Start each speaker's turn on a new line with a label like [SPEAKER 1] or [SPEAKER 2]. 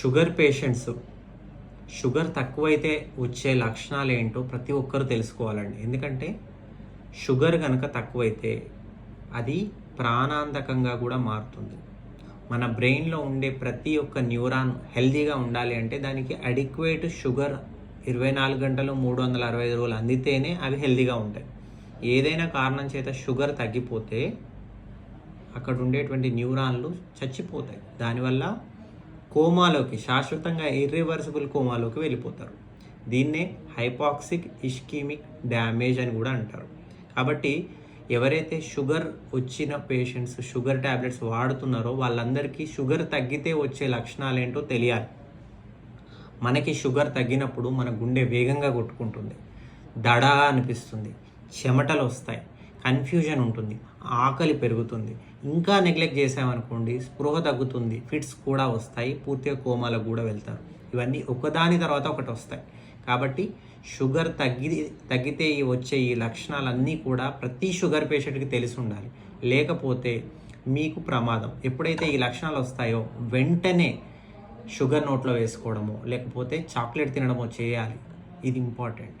[SPEAKER 1] Sugar patients sugar తక్కువైతే వచ్చే లక్షణాలు ఏంటో ప్రతి ఒక్కరు తెలుసుకోవాలండి. ఎందుకంటే షుగర్ కనుక తక్కువైతే అది ప్రాణాంతకంగా కూడా మారుతుంది. మన బ్రెయిన్లో ఉండే ప్రతి ఒక్క న్యూరాన్ హెల్దీగా ఉండాలి అంటే దానికి అడిక్వేట్ షుగర్ ఇరవై నాలుగు గంటలు మూడు వందల అరవై ఐదు రోజులు అందితేనే అవి హెల్దీగా ఉంటాయి. ఏదైనా కారణం చేత షుగర్ తగ్గిపోతే అక్కడ ఉండేటువంటి న్యూరాన్లు చచ్చిపోతాయి. దానివల్ల కోమాలోకి శాశ్వతంగా ఇర్రివర్సిబుల్ కోమాలోకి వెళ్ళిపోతారు. దీన్నే హైపాక్సిక్ ఇష్కీమిక్ డ్యామేజ్ అని కూడా అంటారు. కాబట్టి ఎవరైతే షుగర్ వచ్చిన పేషెంట్స్ షుగర్ ట్యాబ్లెట్స్ వాడుతున్నారో వాళ్ళందరికీ షుగర్ తగ్గితే వచ్చే లక్షణాలు ఏంటో తెలియాలి. మనకి షుగర్ తగ్గినప్పుడు మన గుండె వేగంగా కొట్టుకుంటుంది. దడా అనిపిస్తుంది. చెమటలు వస్తాయి. కన్ఫ్యూజన్ ఉంటుంది ఆకలి పెరుగుతుంది. ఇంకా నెగ్లెక్ట్ చేసామనుకోండి స్పృహ తగ్గుతుంది ఫిట్స్ కూడా వస్తాయి పూర్తిగా కోమాలకు కూడా వెళ్తారు. ఇవన్నీ ఒకదాని తర్వాత ఒకటి వస్తాయి. కాబట్టి షుగర్ తగ్గి తగ్గితే వచ్చే ఈ లక్షణాలన్నీ కూడా ప్రతి షుగర్ పేషెంట్కి తెలిసి ఉండాలి. లేకపోతే మీకు ప్రమాదం. ఎప్పుడైతే ఈ లక్షణాలు వస్తాయో వెంటనే షుగర్ నోట్లో వేసుకోవడమో లేకపోతే చాక్లెట్ తినడమో చేయాలి. ఇది ఇంపార్టెంట్.